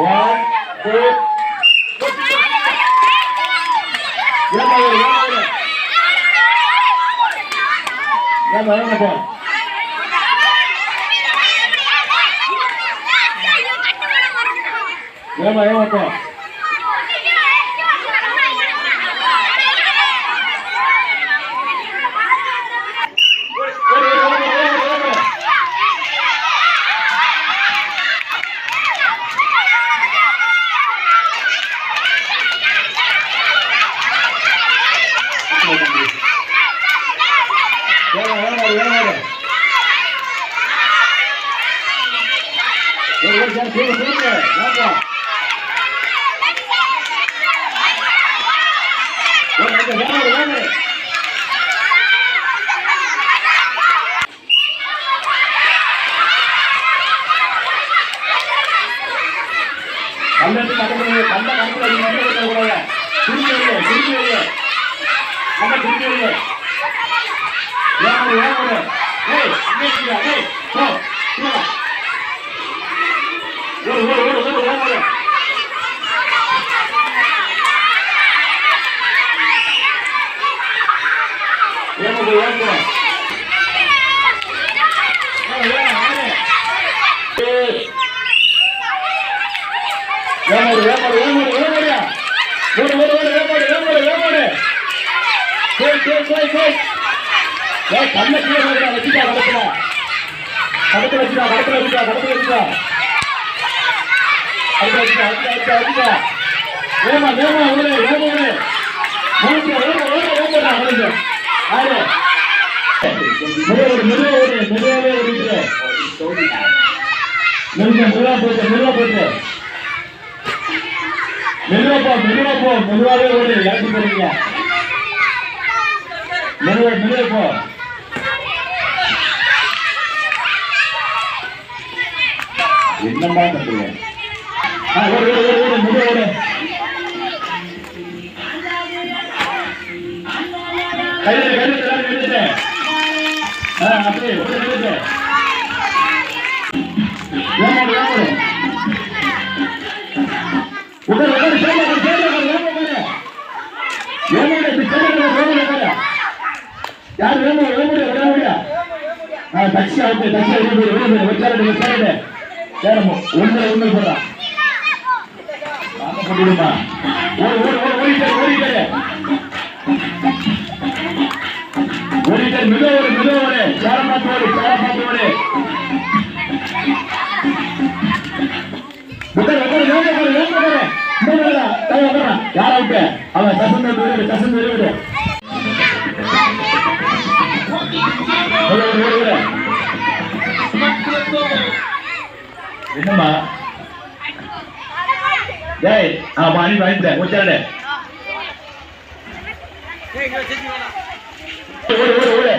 One, two. ஏமா ஏமா ஏமா ஏமா போ ஏமா ஏமா போ வெளியே கண்ட கணக்கில் அதிகம் வந்து இருக்கக்கூடாது திரும்பி வெளியே திரும்பி வெளியே கண்ட திரும்பி வெளியே ஏன் ஏன் ஏய் அங்கே ஏய் போ ஓடு ஓடு ஓடு ஓடு ஏ கண்ண கீழே வச்சுக்கா கடத்துல கடத்துல வச்சுக்கா கடத்துல வச்சுக்கா கடத்துல வச்சுக்கா. கடத்துல வச்சுக்கா வச்சுக்கா வச்சுக்கா. ஓமா ஓமா ஓடு ஓமா ஓடு ஓடு ஓடு ஓடு ஓடு ஓடு ஆறு மெதுவாக மெதுவாக ஓடு மெதுவாகவே ஓடிட்டு மெல்ல போ மெதுவாகவே ஓடு. யாருக்கு போறீங்க மெதுவா மெதுவா போ. என்னம்மா தப்புல ஒரு ஒரு ஒரு முடி ஒரு கையில கையில கையில ஆ அப்படியே ஒரு கையில ஏமாடு ஏமாடு உடனே உடனே சேமா சேமா ஏமாடு ஏமாடு இது சேமா ஏமாடு யார் ஏமாடு ஏமாடு ஏமாடு ஆ டக்ஸ் அவுட் டக்ஸ் அவுட் வெட்டாரு வெட்டாரு சேரமோ. ஒன்று ஒன்று போறான் போட்டுடுமா என்னம்மா? டேய் ஆ பாணி வாங்கிட்டேன் உச்சாரே ஓடு ஓடு ஓடு.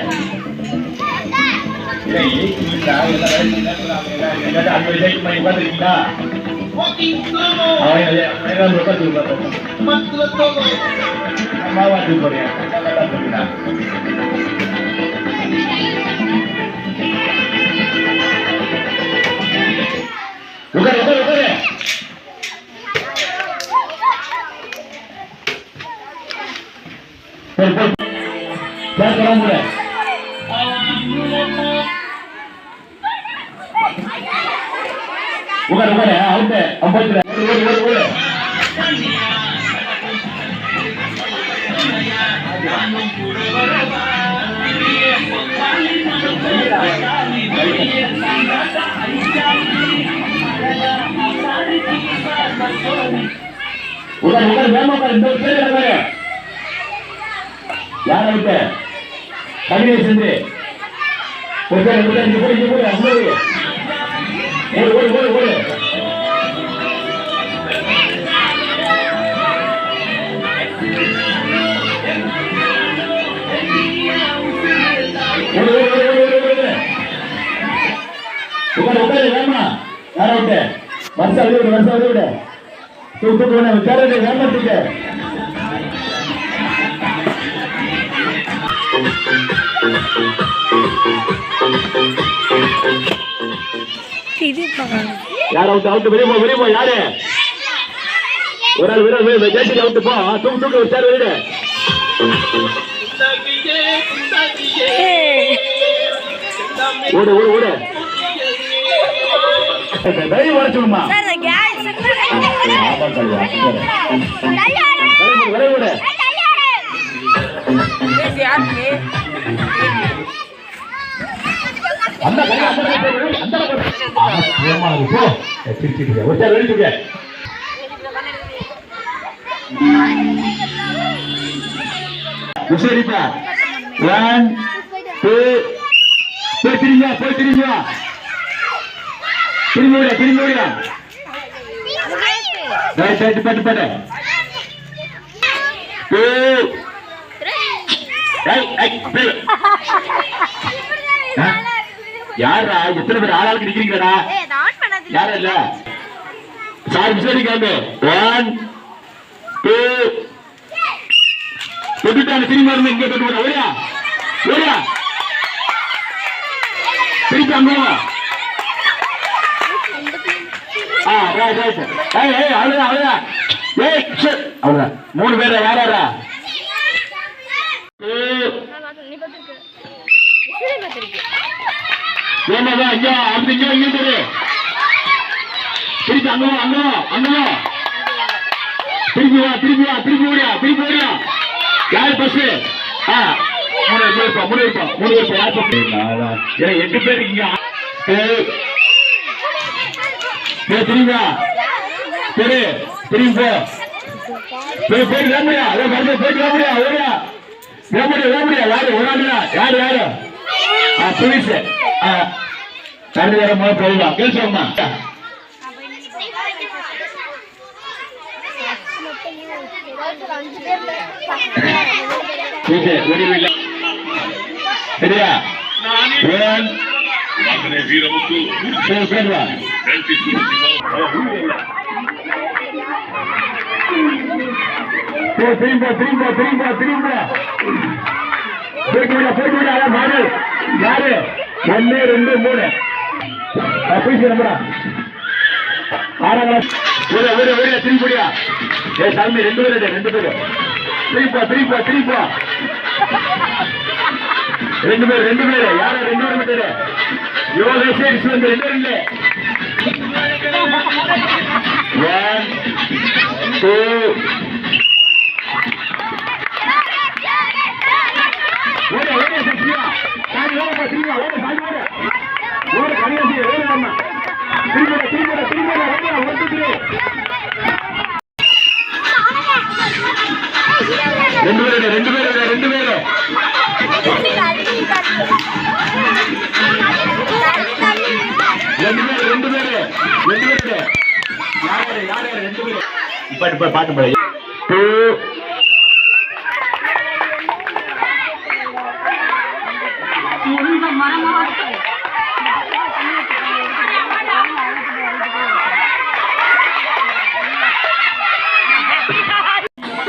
ஏய் ஏய்டா கேட்கலாம் கூட உங்க உங்க அவுட் வேமா பாரு இந்த பேர். என்ன யார விட்ட? கவிதை சென்று. ஒரு பேர் கூட இங்க போய் இங்க போய் அவ்வளோ ஓடு ஓடு ஓடு ஓடு. உட்காரு உட்காரு வேமா யார விட்ட? வருஷம் அழுது விட வருஷம் அழுது விட தூக்கு போன உட்காரு வேமா தூக்க. யார் அவுட் அவுட் வெளியே போ வெளியே போ யாரு? ஒரு ஆள் வீரர் வீரர் ஜெயிச்சு அவுட்டு போ. தூக்கு தூக்கு ஒரு சேர் வீடு ஓடு ஓடு ஓடு. இந்த கேஸ் ஆமா கல்யா விரை விடு உஷரிப்பா ஒன் டூ போய் திரும்பி வா, போய் திரும்பி வா திரும்பி விட திரும்பி விட ரைட் ரைட் பட்டு பட்டு. டூ ரைட் ரைட் ப்ளே யாரா எத்தனை பேர் ஆளாளுக்கு நிக்கிறீங்கடா யாரும் இல்ல. சார் மிஸ்டரி காண்டு ஒன் டூ தொட்டுட்டாங்க திரும்பி வரணும் இங்க தொட்டு வர ஓடியா? ஓடியா? திருப்பி அங்க வா. ஆ ரைட் ரைட் ஏய் ஏய் அவ்வளவுதான் அவ்வளவுதான். ஏய் ஷட் அவ்வளவுதான். மூணு பேரா யார் யாரா ஐயா அப்படி இங்க இங்க போடு திருப்பி அங்க வா அங்க வா அங்க வா திருப்பி வா திருப்பி வா திருப்பி ஓடியா திருப்பி ஓடியா. யார் பஸ் ஆ மூணு பேர் இருப்பா மூணு இருப்பா மூணு இருப்பா யார் பஸ் ஏய் எட்டு பேர் இருக்கீங்க. ஏய் ஏய் திரும்பி வா. சரி திரும்பி போ. போய் போயிட்டு வர அதே மருந்து போயிட்டு வர ஓடியா. வர முடியா யாரு ஒரு யாரு யாரு? ஆ போலீஸ். சடுதரமா போயிடலாம் கேள்விமா சரியா? வீரமுத்து திரும்ப திரும்ப திரும்ப திரும்ப. போய்ட்டு போய்ட்டு யாரு? யாரு? ஒன்னு ரெண்டு மூணு. பேசி நம்பரா ஆறாம் கிளாஸ் விட விட விட திரும்பிடியா ஏ சாமி ரெண்டு பேர் ரெண்டு பேர். திருப்பா திருப்பா திருப்பா ரெண்டு பேர் ரெண்டு பேர். யாரு ரெண்டு பேர் மட்டும்? யோகேஷ் வந்து ரெண்டு பேர் இல்லை. ஒன் டூ ஓட ஓட ரெண்டு பேரு ரெண்டு பேரு. ரெண்டு ரெண்டு பேரு ரெண்டு பேரு ரெண்டு பேரு. ரெண்டு பேரு பாட்டு பாட்டு. பாடு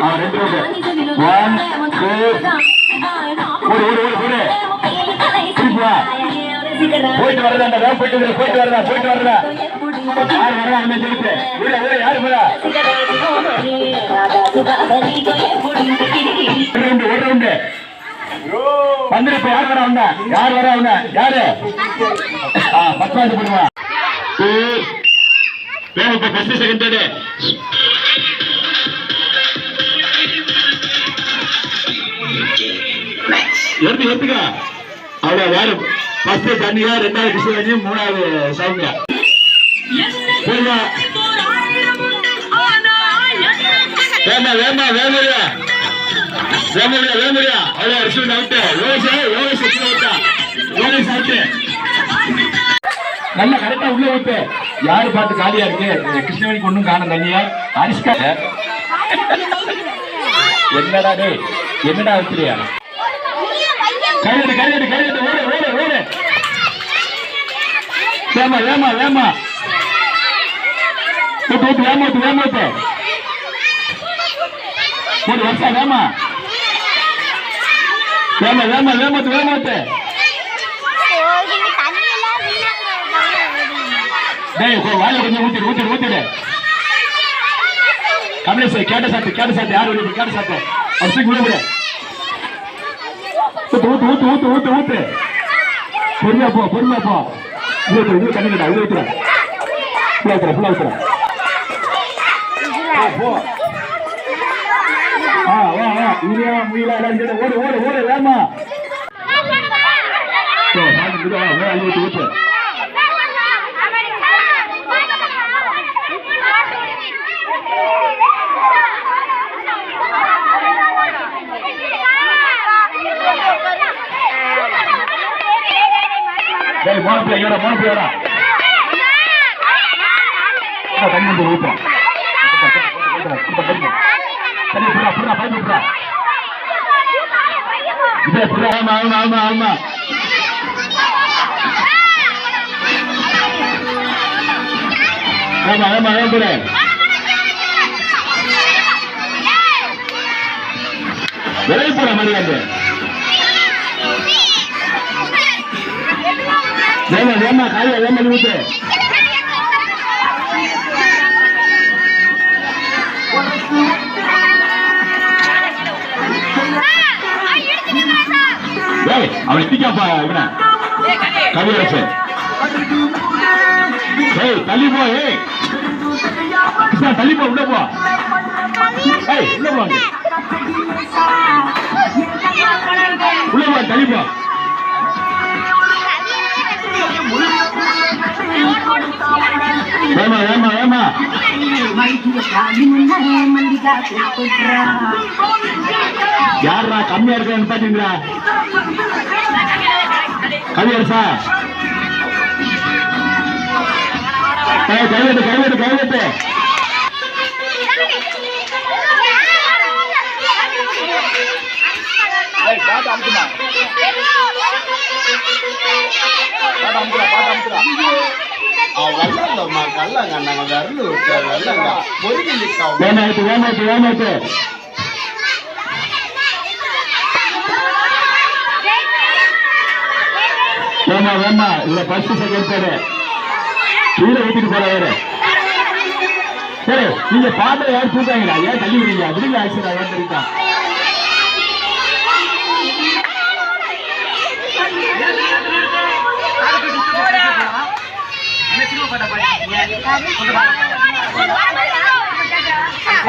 ஆ ரெண்டு பேரு ஒன் டூ ஓடு ஓடு ஓடு ஓடு திருப்பி வா போயிட்டு வரதா போயிட்டு வரதா? போயிட்டு வரதா போயிட்டு வரதா யார் வரா அந்த சொல்லிட்டு யாரு வரா? ஒரு ரவுண்டு ஒரு ரவுண்டு வந்துரு இப்ப யார் வர அவங்க யார் வரா அவங்க யாரு? ஆ பத்து வாசி பண்ணுவா இப்ப ஃபர்ஸ்ட் செகண்ட் தேர்டு எடுத்து எடுத்துக்க. அவ்வளோ ஃபர்ஸ்ட் தண்ணியா ரெண்டாவது கிருஷ்ணராஜி மூணாவது சௌமியா. போய்வா வேமா வேமா வேமுடியா வேமுடியா அவ்வளோ வருஷம் அவுட்டு யோகேஷ் யோகேஷ் வச்சு அவுட்டா யோகேஷ் அவுட்டு நல்ல கரெக்டா உள்ள வைப்பு யாரு பாட்டு காலியா இருக்கு? கிருஷ்ணவேணிக்கு ஒண்ணும் காணும் தனியா அரிஷ்கா என்னடா டே என்னடா வச்சிருக்கியா கையெடு கையெடு கையெடு ஓடு ஓடு ஓடு. வேமா வேமா வேமா ஊத்து ஊத்து வேமா ஊத்து வேமா ஊத்து ஓடு வருஷா வேமா வேமா வேமா வேமா ஊத்து டேய் வாயில கொஞ்சம் ஊத்திடு ஊத்திடு ஊத்திடு. கமலேஷ் கேட்ட சாத்து கேட்ட சாத்து யார் வெளியே கேட்ட சாத்து. அவர் தூக்கி விட ஊத்து ஊத்து ஊத்து ஊத்து ஊத்து ஊத்து. பொறுமையா போ பொறுமையா போ. இது ஊத்துற இது கண்ணு ஃபுல்லா ஃபுல்லா போ, இனியா முயலா எல்லாம் சேர்ந்து ஓடு ஓடு ஓடு வேமா போ சாப்பிட்டு வா வா அள்ளி ஊத்து ஊத்து டேய் மோன பிள்ளை ஏடா மோன பிள்ளை ஏடா தண்ணி வந்து ஊத்துறா தண்ணி புறா புறா பைப்பு புறா இதே புறா ஆமா ஆமா ஆமா ஆமா. ஆமா ஆமா ஆமா. வந்து. வேமா வேமா அவன் திக்காப்பா இவன. கவியரசன் ஏய் தள்ளி போ ஏய். கிருஷ்ணா தள்ளி போ உள்ள போ. ஏய் உள்ள போ அங்க. உள்ள போ தள்ளி போ. வேமா வேமா வேமா யாரா கம்மியா இருக்க பாத்தீங்களா? கவியரசா? கைவிட்டு கைவிட்டு கைவிட்டு கைவிட்டு வெள்ளங்கம்மா கல்லங்க நாங்க விரல் வெள்ளங்க. பொறுக்கி நிற்கும் வேமாத்து வேமாத்து வேமாத்து வேமா வேமா இதுல ஃபர்ஸ்ட் செகண்ட் பேரு. கீழே ஊத்திட்டு போற வேற. சரி நீங்க பாட்டை யார் தூக்காங்கடா ஏன் தள்ளி விடுங்க விடுங்க ஆக்சுவலா ஏன் தெரியுமா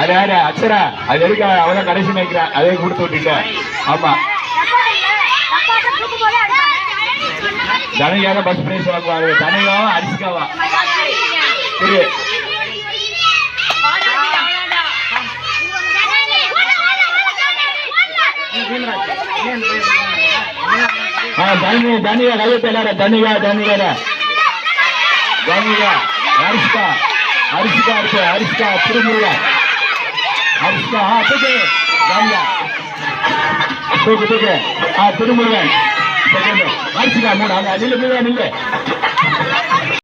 அது யாரு அச்சரா அது எதுக்கு? அவதான் கடைசி நினைக்கிறேன் அதே கொடுத்து விட்டுட்டேன் ஆமா. தனியாக பஸ் பிரைஸ் வாங்குவாரு தனியாவும் அரிசிக்காவா? சரி தனி தனியா கையத்தை தனியா தனியா தனியா. அரிசிக்கா. அரிசிக்கா இருக்கு அரிசிக்கா திருமுருகா. அரிசிக்கா ஆ தூக்கு தனியா தூக்கு தூக்கு ஆ திருமுருகன். செகண்ட் அரிசிக்கா மூணு அது நில்லு நில்லு நில்லு.